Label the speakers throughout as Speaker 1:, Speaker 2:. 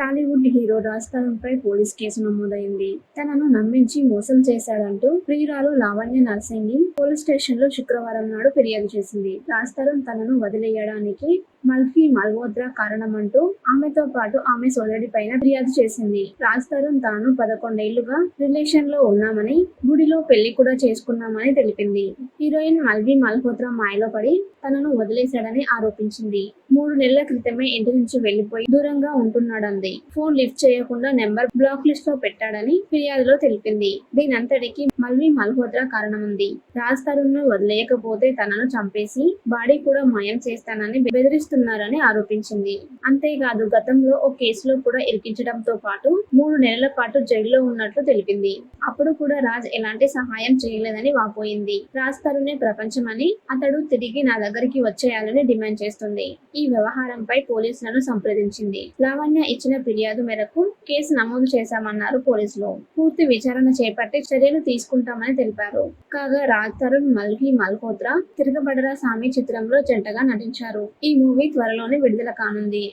Speaker 1: Tollywood hero Raj Tarun పై police case నమోదైంది. తనను నమ్మించి మోసం చేశాడంటూ ప్రియురాలు లావణ్య నర్సింగ్ పోలీస్ స్టేషన్లో శుక్రవారం నాడు ఫిర్యాదు చేసింది. రాజ్ తరుణ్ తనను వదిలేయడానికి మల్ఫీ మల్హోద్రా కారణమంటూ ఆమెతో పాటు ఆమె సోదరి పైన ఫిర్యాదు చేసింది. రాజ్ తరుణ్ తాను పదకొండేళ్ళుగా రిలేషన్లో ఉన్నామని గుడిలో పెళ్ళి కూడా చేసుకున్నామని తెలిపింది. హీరోయిన్ మల్వి మల్హోత్రా మాయలో పడి తనను వదిలేశాడని ఆరోపించింది. మూడు నెలల క్రితమే ఇంటి నుంచి వెళ్ళిపోయి దూరంగా ఉంటున్నాడంది. ఫోన్ లిఫ్ట్ చేయకుండా నెంబర్ బ్లాక్ లిస్ట్లో పెట్టాడని ఫిర్యాదులో తెలిపింది. దీనంతటికి మల్వి మల్హోత్రా కారణముంది. రాజ్ తరుణ్ను వదిలేయకపోతే తనను చంపేసి బాడీ కూడా మాయం చేస్తానని బెదిరిస్తున్నారని ఆరోపించింది. అంతేకాదు గతంలో ఓ కేసులో కూడా ఇరికించడంతో పాటు మూడు నెలల పాటు జైల్లో ఉన్నట్లు తెలిపింది. అప్పుడు కూడా రాజ్ ఎలాంటి సహాయం చేయలేదని వాపోయింది. రాజ్ తరుణే ప్రపంచమని అతడు తిరిగి నా దగ్గరికి వచ్చేయాలని డిమాండ్ చేస్తుంది. ఈ వ్యవహారంపై పోలీసులను సంప్రదించింది. లావణ్య ఇచ్చిన ఫిర్యాదు మేరకు కేసు నమోదు చేశామన్నారు పోలీసులు. పూర్తి విచారణ చేపట్టి చర్యలు తీసుకుంటామని తెలిపారు. కాగా రాజ్ తరుణ్ మల్హి మల్హోత్రా తిరగబడరా సామి చిత్రంలో జంటగా నటించారు. ఈ మూవీ త్వరలోనే విడుదల కానుంది.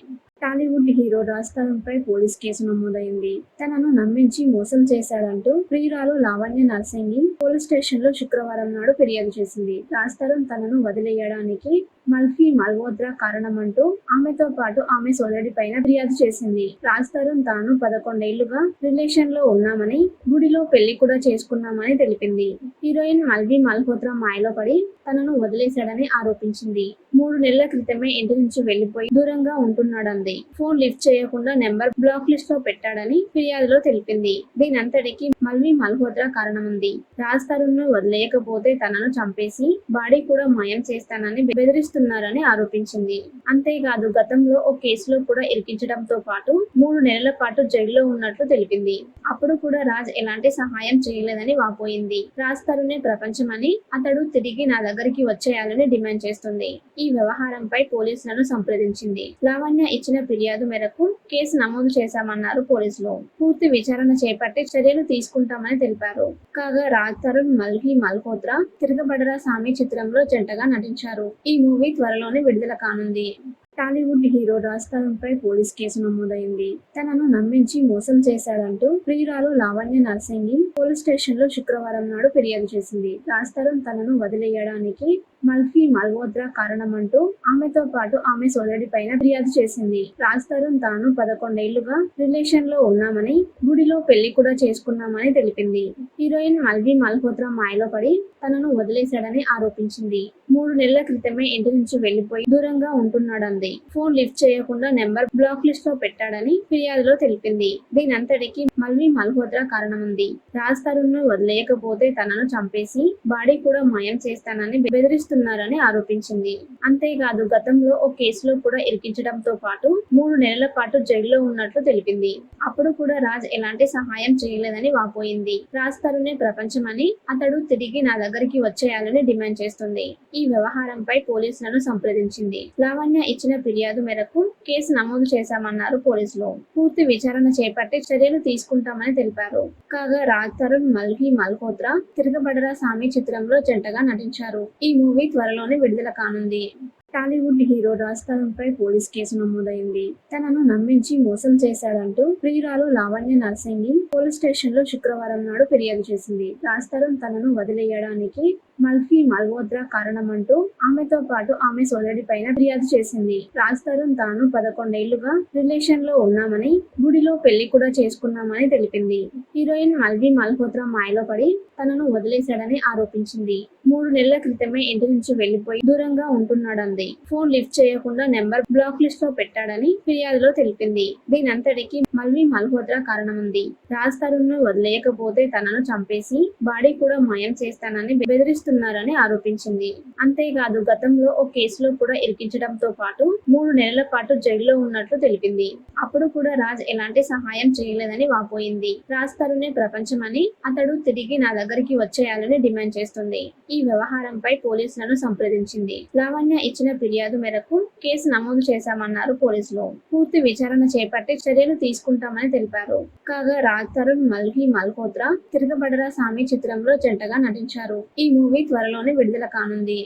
Speaker 1: టాలీవుడ్ హీరో రాజ్ తరుణ్ పై పోలీస్ కేసు నమోదైంది. తనను నమ్మించి మోసం చేశాడంటూ ప్రియురాలు లావణ్య నర్సింగి పోలీస్ స్టేషన్లో శుక్రవారం నాడు ఫిర్యాదు చేసింది. రాజ్ తరుణ్ తనను వదిలేయడానికి మల్ఫీ మల్హోత్రా కారణమంటూ ఆమెతో పాటు ఆమె సోదరి పైన ఫిర్యాదు చేసింది. రాజ్ తరుణ్ తాను పదకొండేళ్ళుగా రిలేషన్లో ఉన్నామని గుడిలో పెళ్ళి కూడా చేసుకున్నామని తెలిపింది. హీరోయిన్ మల్వి మల్హోత్రా మాయలో పడి తనను వదిలేశాడని ఆరోపించింది. మూడు నెలల క్రితమే ఇంటి నుంచి వెళ్ళిపోయి దూరంగా ఉంటున్నాడంది. ఫోన్ లిఫ్ట్ చేయకుండా నెంబర్ బ్లాక్ లిస్ట్లో పెట్టాడని ఫిర్యాదులో తెలిపింది. దీనంతటికి మల్వి మల్హోత్రా కారణముంది. రాజ్ తరుణ్ను వదిలేయకపోతే తనను చంపేసి బాడీ కూడా మాయం చేస్తానని బెదిరిస్తున్నారని ఆరోపించింది. అంతేకాదు గతంలో ఓ కేసులో కూడా ఇరికించడంతో పాటు మూడు నెలల పాటు జైల్లో ఉన్నట్లు తెలిపింది. అప్పుడు కూడా రాజ్ ఎలాంటి సహాయం చేయలేదని వాపోయింది. రాజ్ తరుణే ప్రపంచమని అతడు తిరిగి నా దగ్గరికి వచ్చేయాలని డిమాండ్ చేస్తుంది. ఈ వ్యవహారంపై పోలీసులను సంప్రదించింది. లావణ్య ఇచ్చిన ఫిర్యాదు మేరకు కేసు నమోదు చేశామన్నారు పోలీసులు. పూర్తి విచారణ చేపట్టి చర్యలు తీసుకుంటామని తెలిపారు. కాగా రాజ్ తరుణ్ మల్హి మల్హోత్రా తిరగబడరా సామి చిత్రంలో జంటగా నటించారు. ఈ మూవీ త్వరలోనే విడుదల కానుంది. టాలీవుడ్ హీరో రాజ్ తరుణ్ పై పోలీస్ కేసు నమోదైంది. తనను నమ్మించి మోసం చేశాడంటూ ప్రియురాలు లావణ్య నర్సింగి పోలీస్ స్టేషన్లో శుక్రవారం నాడు ఫిర్యాదు చేసింది. రాజ్ తరుణ్ తనను వదిలేయడానికి మల్ఫీ మల్హోత్రా కారణమంటూ ఆమెతో పాటు ఆమె సోదరి పైన ఫిర్యాదు చేసింది. రాజ్ తరుణ్ తాను పదకొండేళ్ళుగా రిలేషన్లో ఉన్నామని గుడిలో పెళ్ళి కూడా చేసుకున్నామని తెలిపింది. హీరోయిన్ మల్వి మల్హోత్రా మాయలో పడి తనను వదిలేశాడని ఆరోపించింది. మూడు నెలల క్రితమే ఇంటి నుంచి వెళ్ళిపోయి దూరంగా ఉంటున్నాడంది. ఫోన్ లిఫ్ట్ చేయకుండా నెంబర్ బ్లాక్ లిస్ట్లో పెట్టాడని ఫిర్యాదులో తెలిపింది. దీనంతటికి మళ్ళీ మల్హోత్రా కారణముంది. రాజ్ తరుణ్ను వదిలేయకపోతే తనను చంపేసి బాడీ కూడా మాయం చేస్తానని బెదిరిస్తున్నారని ఆరోపించింది. అంతేకాదు గతంలో ఓ కేసులో కూడా ఇరికించడంతో పాటు మూడు నెలల పాటు జైల్లో ఉన్నట్లు తెలిపింది. అప్పుడు కూడా రాజ్ ఎలాంటి సహాయం చేయలేదని వాపోయింది. రాజ్ తరుణే ప్రపంచమని అతడు తిరిగి నా దగ్గరికి వచ్చేయాలని డిమాండ్ చేస్తుంది. ఈ వ్యవహారంపై పోలీసులను సంప్రదించింది. లావణ్య ఇచ్చిన ఫిర్యాదు మేరకు కేసు నమోదు చేశామన్నారు పోలీసులు. పూర్తి విచారణ చేపట్టి చర్యలు తీసుకుంటామని తెలిపారు. కాగా రాజ్ తరుణ్ మల్హి మల్హోత్రా తిరగబడరా స్వామి చిత్రంలో జంటగా నటించారు. ఈ మూవీ త్వరలోనే విడుదల కానుంది. టాలీవుడ్ హీరో రాజ్ తరుణ్ పై పోలీస్ కేసు నమోదైంది. తనను నమ్మించి మోసం చేశాడంటూ ప్రియురాలు లావణ్య నర్సింగి పోలీస్ స్టేషన్లో శుక్రవారం నాడు ఫిర్యాదు చేసింది. రాజ్ తరుణ్ తనను వదిలేయడానికి మల్ఫీ మల్హోత్రా కారణమంటూ ఆమెతో పాటు ఆమె సోదరి పైన ఫిర్యాదు చేసింది. రాజ్ తరుణ్ తాను పదకొండేళ్ళుగా రిలేషన్లో ఉన్నామని గుడిలో పెళ్ళి కూడా చేసుకున్నామని తెలిపింది. హీరోయిన్ మల్వి మల్హోత్రా మాయలో పడి తనను వదిలేశాడని ఆరోపించింది. మూడు నెలల క్రితమే ఇంటి నుంచి వెళ్ళిపోయి దూరంగా ఉంటున్నాడంది. ఫోన్ లిఫ్ట్ చేయకుండా నెంబర్ బ్లాక్ లిస్ట్లో పెట్టాడని ఫిర్యాదులో తెలిపింది. దీనంతటికి మల్వి మల్హోత్రా కారణముంది. రాజ్ తరుణ్ను వదిలేయకపోతే తనను చంపేసి బాడీ కూడా మాయం చేస్తానని బెదిరిస్తున్నారని ఆరోపించింది. అంతేకాదు గతంలో ఓ కేసులో కూడా ఇరికించడంతో పాటు మూడు నెలల పాటు జైల్లో ఉన్నట్లు తెలిపింది. అప్పుడు కూడా రాజ్ ఎలాంటి సహాయం చేయలేదని వాపోయింది. రాజ్ తరుణే ప్రపంచమని అతడు తిరిగి నా దగ్గరికి వచ్చేయాలని డిమాండ్ చేస్తుంది. ఈ వ్యవహారంపై పోలీసులను సంప్రదించింది. లావణ్య ఇచ్చిన ఫిర్యాదు మేరకు కేసు నమోదు చేశామన్నారు పోలీసులు. పూర్తి విచారణ చేపట్టి చర్యలు తీసుకుంటామని తెలిపారు. కాగా రాజ్ తరుణ్ మల్హి మల్హోత్రా తిరగబడరా సామి చిత్రంలో జంటగా నటించారు. ఈ మూవీ మూవీ త్వరలోనే విడుదల కానుంది.